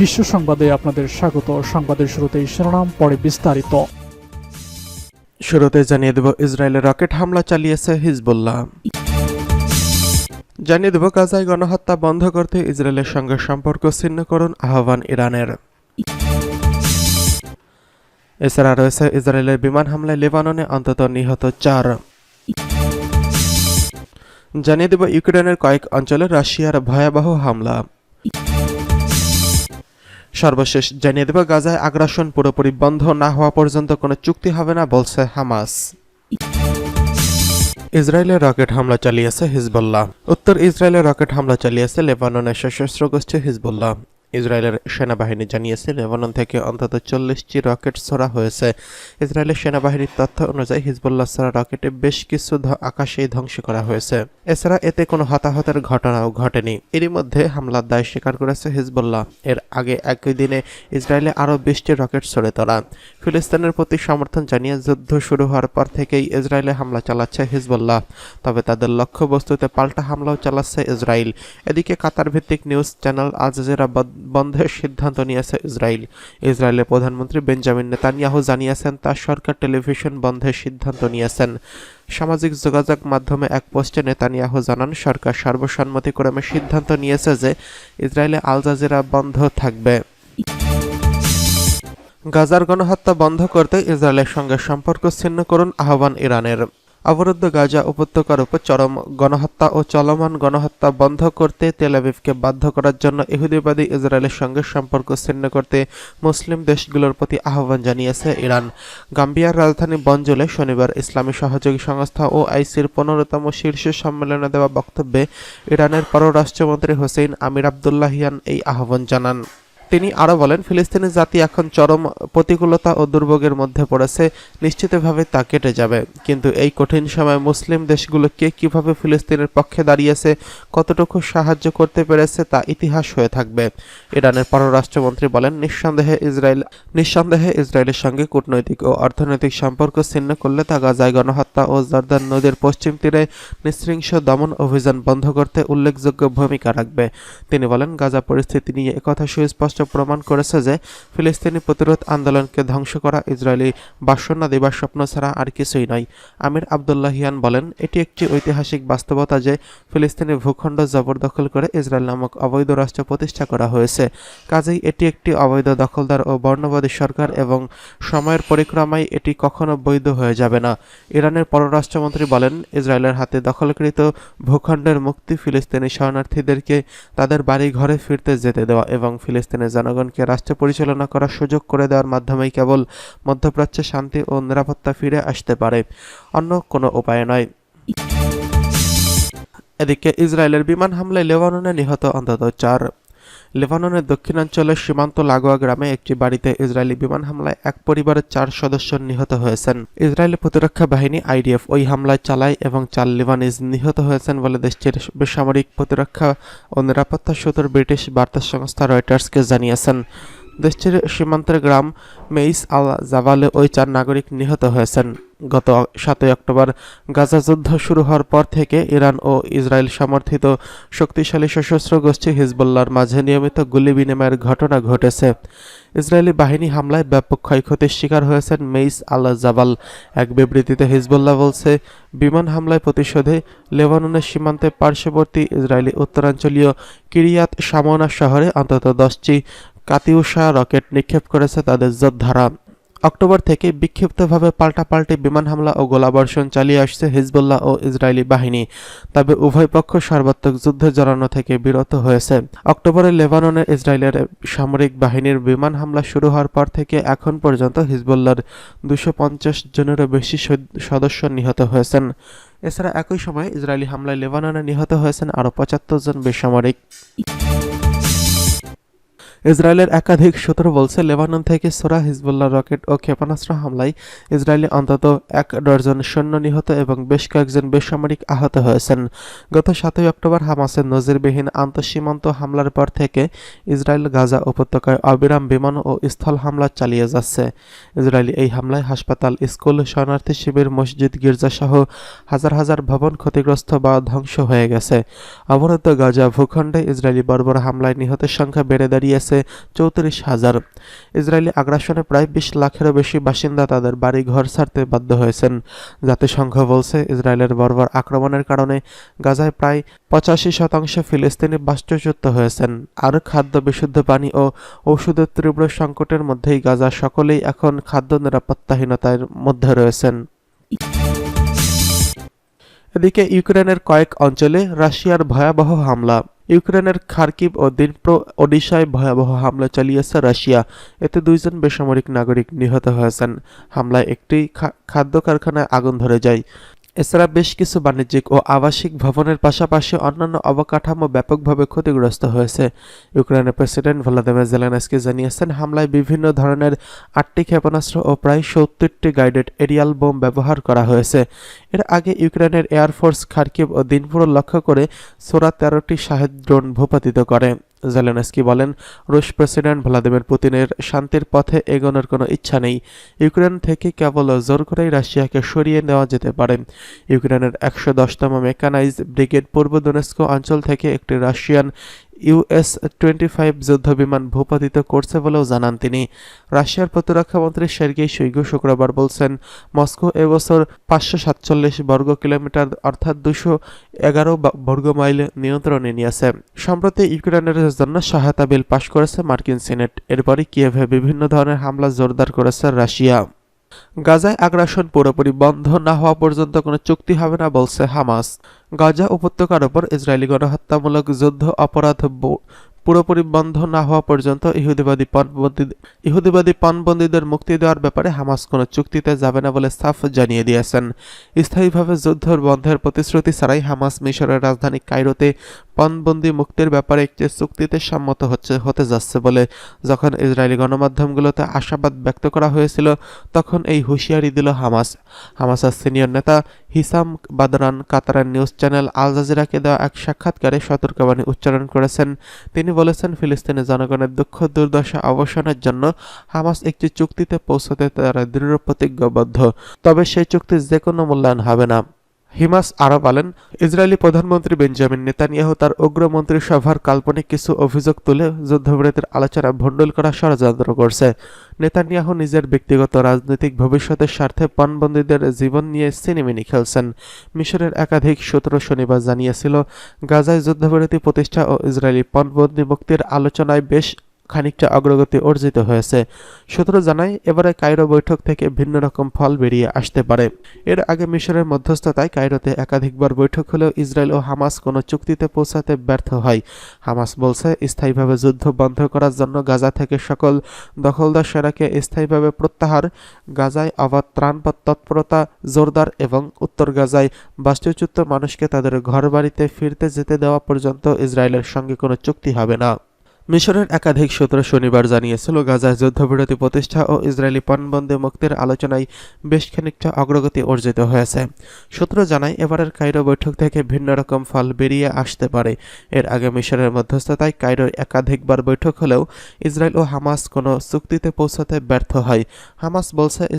বিশ্ব সংবাদে আপনাদের স্বাগত। সংবাদের শুরুতেই শিরোনাম, পরে বিস্তারিত। শুরুতে জানিয়ে দেব ইসরায়েলের রকেট হামলা চালিয়েছে হিজবুল্লাহ। জানিয়ে দেব, গাজায় গণহত্যা বন্ধ করতে ইসরায়েলের সঙ্গে সম্পর্ক ছিন্ন করুন আহ্বান ইরানের। এছাড়া রয়েছে ইসরায়েলের বিমান হামলায় লেবাননে অন্তত নিহত চার। জানিয়ে দেব, ইউক্রেনের কয়েক অঞ্চলে রাশিয়ার ভয়াবহ হামলা। সর্বশেষ জানিয়ে দেবে, গাজায় আগ্রাসন পুরোপুরি বন্ধ না হওয়া পর্যন্ত কোনো চুক্তি হবে না, বলছে হামাস। ইসরায়েলের রকেট হামলা চালিয়েছে হিজবুল্লাহ। উত্তর ইসরায়েলের রকেট হামলা চালিয়েছে লেবাননের সশস্ত্র গোষ্ঠী হিজবুল্লাহ। ইসরায়েলের সেনাবাহিনী জানিয়েছে, লেবানন থেকে অন্তত চল্লিশটি রকেট ছোড়া হয়েছে। ইসরায়েলের সেনাবাহিনীর তথ্য অনুযায়ী, হিজবুল্লাহ ছোড়া রকেটে বেশ কিছু আকাশেই ধ্বংস করা হয়েছে। এছাড়া এতে কোনো হতাহতের ঘটনাও ঘটেনি। এরই মধ্যে হামলার দায় স্বীকার করেছে হিজবুল্লাহ। এর আগে একই দিনে ইসরায়েলে আরও বিশটি রকেট ছড়ে তোলা। ফিলিস্তিনের প্রতি সমর্থন জানিয়ে যুদ্ধ শুরু হওয়ার পর থেকেই ইসরায়েলে হামলা চালাচ্ছে হিজবুল্লাহ। তবে তাদের লক্ষ্যবস্তুতে পাল্টা হামলাও চালাচ্ছে ইসরায়েল। এদিকে কাতার ভিত্তিক নিউজ চ্যানেল আল বন্ধের সিদ্ধান্ত নিয়েছে ইসরায়েল। ইসরায়েলের প্রধানমন্ত্রী বেঞ্জামিন নেতানিয়াহু জানিয়েছেন, তার সরকার টেলিভিশন বন্ধের সিদ্ধান্ত নিয়েছেন। সামাজিক যোগাযোগ মাধ্যমে এক পোস্টে নেতানিয়াহু জানান, সরকার সর্বসম্মতিক্রমে সিদ্ধান্ত নিয়েছে যে ইসরায়েলে আল জাজিরা বন্ধ থাকবে। গাজার গণহত্যা বন্ধ করতে ইসরায়েলের সঙ্গে সম্পর্ক ছিন্ন করুন আহ্বান ইরানের। অবরুদ্ধ গাজা উপত্যকার উপর চরম গণহত্যা ও চলমান গণহত্যা বন্ধ করতে তেল আবিবকে বাধ্য করার জন্য ইহুদিবাদী ইসরায়েলের সঙ্গে সম্পর্ক ছিন্ন করতে মুসলিম দেশগুলোর প্রতি আহ্বান জানিয়েছে ইরান। গাম্বিয়ার রাজধানী বঞ্জলে শনিবার ইসলামী সহযোগী সংস্থা ও আইসির পনেরোতম শীর্ষ সম্মেলনে দেওয়া বক্তব্যে ইরানের পররাষ্ট্রমন্ত্রী হোসেইন আমির আবদুল্লাহিয়ান এই আহ্বান জানান। তিনি আরও বলেন, ফিলিস্তিনি জাতি এখন চরম প্রতিকূলতা ও দুর্ভোগের মধ্যে পড়েছে, নিশ্চিতভাবে তা কেটে যাবে। কিন্তু এই কঠিন সময় মুসলিম দেশগুলো কে কীভাবে ফিলিস্তিনের পক্ষে দাঁড়িয়েছে, কতটুকু সাহায্য করতে পেরেছে তা ইতিহাস হয়ে থাকবে। ইরানের পররাষ্ট্রমন্ত্রী বলেন, নিঃসন্দেহে ইসরায়েল, নিঃসন্দেহে ইসরায়েলের সঙ্গে কূটনৈতিক ও অর্থনৈতিক সম্পর্ক ছিন্ন করলে তা গাজায় গণহত্যা ও জর্দান নদীর পশ্চিম তীরে নৃশৃংস দমন অভিযান বন্ধ করতে উল্লেখযোগ্য ভূমিকা রাখবে। তিনি বলেন, গাজা পরিস্থিতি নিয়ে একথা সুস্পষ্ট প্রমাণ করেছে যে ফিলিস্তিনি প্রতিরোধ আন্দোলনকে ধ্বংস করা ইসরায়েলি বাসনা দেবার স্বপ্ন ছাড়া আর কিছুই নয়। আমির আবদুল্লাহিয়ান বলেন, এটি একটি ঐতিহাসিক বাস্তবতা যে ফিলিস্তিনি ভূখণ্ড জবরদখল করে ইসরায়েল নামক অবৈধ রাষ্ট্র প্রতিষ্ঠা করা হয়েছে। কাজেই এটি একটি অবৈধ দখলদার ও বর্ণবাদী সরকার এবং সময়ের পরিক্রমায় এটি কখনো বৈধ হয়ে যাবে না। ইরানের পররাষ্ট্রমন্ত্রী বলেন, ইসরায়েলের হাতে দখলকৃত ভূখণ্ডের মুক্তি ফিলিস্তিনি শরণার্থীদেরকে তাদের বাড়ি ঘরে ফিরতে যেতে দেওয়া এবং ফিলিস্তিনের জনগণকে রাষ্ট্র পরিচালনা করার সুযোগ করে দেওয়ার মাধ্যমেই কেবল মধ্যপ্রাচ্যে শান্তি ও নিরাপত্তা ফিরে আসতে পারে, অন্য কোনো উপায় নয়। এদিকে ইসরায়েলের বিমান হামলায় লেবাননে নিহত অন্তত চার লেবাননের দক্ষিণাঞ্চলের সীমান্ত লাগোয়া গ্রামে একটি বাড়িতে ইসরায়েলি বিমান হামলায় এক পরিবারের চার সদস্য নিহত হয়েছেন। ইসরায়েলি প্রতিরক্ষা বাহিনী আইডিএফ ওই হামলায় চালায় এবং চার লিবানিজ নিহত হয়েছেন বলে দেশটির বেসামরিক প্রতিরক্ষা ও নিরাপত্তা সূত্র ব্রিটিশ বার্তা সংস্থা রয়টার্সকে জানিয়েছেন। দেশটির সীমান্তের গ্রাম মেইস আল জাভালে ওই চার নাগরিক নিহত হয়েছেন। গত সাতই অক্টোবর গাজা যুদ্ধ শুরু হওয়ার পর থেকে ইরান ও ইসরায়েল সমর্থিত শক্তিশালী সশস্ত্র গোষ্ঠী হিজবুল্লাহর মাঝে নিয়মিত গুলি বিনিময়ের ঘটনা ঘটেছে। ইসরায়েলি বাহিনী হামলায় ব্যাপক ক্ষয়ক্ষতির শিকার হয়েছেন মেইস আল জাবাল এক বিবৃতিতে হিজবুল্লাহ বলছে, বিমান হামলায় প্রতিশোধে লেবাননের সীমান্তে পার্শ্ববর্তী ইসরায়েলি উত্তরাঞ্চলীয় কিরিয়াত সামোনা শহরে অন্তত দশটি কাতিউষা রকেট নিক্ষেপ করেছে তাদের যোদ্ধারা। অক্টোবর থেকে বিক্ষিপ্তভাবে পাল্টাপাল্টি বিমান হামলা ও গোলাবর্ষণ চালিয়ে আসছে হিজবুল্লাহ ও ইসরায়েলি বাহিনী। তবে উভয় পক্ষ সর্বাত্মক যুদ্ধে জড়ানো থেকে বিরত হয়েছে। অক্টোবরে লেবাননে ইসরায়েলের সামরিক বাহিনীর বিমান হামলা শুরু হওয়ার পর থেকে এখন পর্যন্ত হিজবুল্লাহর দুশো পঞ্চাশ জনেরও বেশি সদ- সদস্য নিহত হয়েছেন। এছাড়া একই সময়ে ইসরায়েলি হামলায় লেবাননে নিহত হয়েছেন আরও পঁচাত্তর জন বেসামরিক। ইসরায়েলের একাধিক সূত্র বলছে, লেবানন থেকে সোরা হিজবুল্লাহ রকেট ও ক্ষেপণাস্ত্র হামলায় ইসরায়েলে অন্তত এক ডজন সৈন্য নিহত এবং বেশ কয়েকজন বেসামরিক আহত হয়েছেন। গত সাতই অক্টোবর হামাসের নজিরবিহীন আন্তঃসীমান্ত হামলার পর থেকে ইসরায়েল গাজা উপত্যকায় অবিরাম বিমান ও স্থল হামলা চালিয়ে যাচ্ছে। ইসরায়েলি এই হামলায় হাসপাতাল, স্কুল, শরণার্থী শিবির, মসজিদ, গির্জাসহ হাজার হাজার ভবন ক্ষতিগ্রস্ত বা ধ্বংস হয়ে গেছে। অবরুদ্ধ গাজা ভূখণ্ডে ইসরায়েলি বর্বর হামলায় নিহতের সংখ্যা বেড়ে দাঁড়িয়েছে। হয়েছে চৌত্রিশ হাজার। ইসরায়েলি আগ্রাসনে প্রায় বিশ লাখেরও বেশি বাসিন্দা তাদের বাড়ি ঘর ছাড়তে বাধ্য হয়েছেন। জাতিসংঘ বলছে, ইসরায়েলের বর্বর আক্রমণের কারণে গাজায় প্রায় পঁচাশি শতাংশ ফিলিস্তিনি বাস্তুচ্যুত হয়েছেন। আর খাদ্য বিশুদ্ধ পানি ও ওষুধের তীব্র সংকটের মধ্যেই গাজা সকলেই এখন খাদ্য নিরাপত্তাহীনতার মধ্যে রয়েছেন। এদিকে ইউক্রেনের কয়েক অঞ্চলে রাশিয়ার ভয়াবহ হামলা। ইউক্রেনের খার্কিভ ও দিনপ্রো ওডিশায় ভয়াবহ হামলা চালিয়েছে রাশিয়া। এতে দুইজন বেসামরিক নাগরিক নিহত হয়েছেন। হামলায় একটি খাদ্য কারখানায় আগুন ধরে যায়। এছাড়া বেশ কিছু বাণিজ্যিক ও আবাসিক ভবনের পাশাপাশি অন্যান্য অবকাঠামো ব্যাপকভাবে ক্ষতিগ্রস্ত হয়েছে। ইউক্রেনের প্রেসিডেন্ট ভলাদিমির জেলেনস্কি জানিয়েছেন, হামলায় বিভিন্ন ধরনের আটটি ক্ষেপণাস্ত্র ও প্রায় সত্তরটি গাইডেড এরিয়াল বোম ব্যবহার করা হয়েছে। এর আগে ইউক্রেনের এয়ারফোর্স খার্কিভ ও দিনপুর লক্ষ্য করে সোরা তেরোটি শাহেদ ড্রোন ভূপাতিত করে। জেলেনস্কি বলেন, রুশ প্রেসিডেন্ট ভ্লাদিমির পুতিনের শান্তির পথে এগোনোর কোনো ইচ্ছা নেই। ইউক্রেন থেকে কেবল জোর করেই রাশিয়াকে সরিয়ে নেওয়া যেতে পারে। ইউক্রেনের একশো দশতম মেকানাইজ ব্রিগেড পূর্ব দোনেস্কো অঞ্চল থেকে একটি রাশিয়ান ইউএস টোয়েন্টি ফাইভ যুদ্ধবিমান ভূপাতিত করছে বলেও জানান তিনি। রাশিয়ার প্রতিরক্ষা মন্ত্রী সের্গেই শৈগু শুক্রবার বলছেন, মস্কো এবছর পাঁচশো সাতচল্লিশ বর্গ কিলোমিটার অর্থাৎ দুশো এগারো বর্গ মাইল নিয়ন্ত্রণে নিয়েছে। সম্প্রতি ইউক্রেনের জন্য সহায়তা বিল পাশ করেছে মার্কিন সিনেট। এরপরই কিয়েভে বিভিন্ন ধরনের হামলা জোরদার করেছে রাশিয়া। গাজায় আগ্রাসন পুরোপুরি বন্ধ না হওয়া পর্যন্ত কোনো চুক্তি হবে না বলছে হামাস। গাজা উপত্যকার ওপর ইসরায়েলি গণহত্যামূলক যুদ্ধ অপরাধ পুরোপুরি বন্ধ না হওয়া পর্যন্ত ইহুদিবাদী পণবন্দী ইহুদিবাদী পণবন্দীদের মুক্তি দেওয়ার ব্যাপারে হামাস কোনো চুক্তিতে যাবে না বলে সাফ জানিয়ে দিয়েছেন। স্থায়ীভাবে যুদ্ধ বন্ধের প্রতিশ্রুতি ছাড়াই হামাস মিশরের রাজধানী কায়রোতে পণবন্দি মুক্তির ব্যাপারে একটি চুক্তিতে সম্মত হচ্ছে হতে যাচ্ছে বলে যখন ইসরায়েলি গণমাধ্যমগুলোতে আশাবাদ ব্যক্ত করা হয়েছিল, তখন এই হুঁশিয়ারি দিল হামাস। হামাসের সিনিয়র নেতা হিসাম বাদরান কাতারের নিউজ চ্যানেল আল জাজিরাকে দেওয়া এক সাক্ষাৎকারে সতর্কবাণী উচ্চারণ করেছেন। তিনি বলেছেন, ফিলিস্তিনি জনগণের দুঃখ, দুর্দশা অবসানের জন্য হামাস একটি চুক্তিতে পৌঁছতে তারা দৃঢ় প্রতিজ্ঞাবদ্ধ। তবে সেই চুক্তি যে কোনো মূল্যায়ন হবে না। হিমাস আরও বলেন ইসরায়েলি প্রধানমন্ত্রী বেঞ্জামিন নেতানিয়াহু তার উগ্রমন্ত্রী সভার কাল্পনিক কিছু অভিযোগ তুলে যুদ্ধবিরতির আলোচনা ভণ্ডুল করা ষড়যন্ত্র করছে। নেতানিয়াহু নিজের ব্যক্তিগত রাজনৈতিক ভবিষ্যতের স্বার্থে পণবন্দীদের জীবন নিয়ে সিনেমিনি খেলছেন। মিশরের একাধিক সূত্র শনিবার জানিয়েছিল, গাজায় যুদ্ধবিরতি প্রতিষ্ঠা ও ইসরায়েলি পণবন্দী মুক্তির আলোচনায় বেশ খানিকটা অগ্রগতি অর্জিত হয়েছে। সূত্র জানায়, এবারে কায়রো বৈঠক থেকে ভিন্ন রকম ফল বেরিয়ে আসতে পারে। এর আগে মিশরের মধ্যস্থতায় কায়রোতে একাধিকবার বৈঠক হলেও ইসরায়েল ও হামাস কোনো চুক্তিতে পৌঁছাতে ব্যর্থ হয়। হামাস বলছে, স্থায়ীভাবে যুদ্ধ বন্ধ করার জন্য গাজা থেকে সকল দখলদার সেনাকে স্থায়ীভাবে প্রত্যাহার, গাজায় অবাধ ত্রাণ তৎপরতা, জোরদার এবং উত্তর গাজায় বাস্তুচ্যুত মানুষকে তাদের ঘরবাড়িতে ফিরতে যেতে দেওয়া পর্যন্ত ইসরায়েলের সঙ্গে কোনো চুক্তি হবে না। মিশরের একাধিক সূত্র শনিবার জানিয়েছিল, গাজায় যুদ্ধবিরতি প্রতিষ্ঠা ও ইসরায়েলি পণবন্দী মুক্তির আলোচনায় বেশ খানিকটা অগ্রগতি অর্জিত হয়েছে। সূত্র জানায়, এবারের কায়রো বৈঠক থেকে ভিন্ন রকম ফল বেরিয়ে আসতে পারে। এর আগে মিশরের মধ্যস্থতায় কায়রোর একাধিকবার বৈঠক হলেও ইসরায়েল ও হামাস কোনো চুক্তিতে পৌঁছাতে ব্যর্থ হয়। হামাস বলছে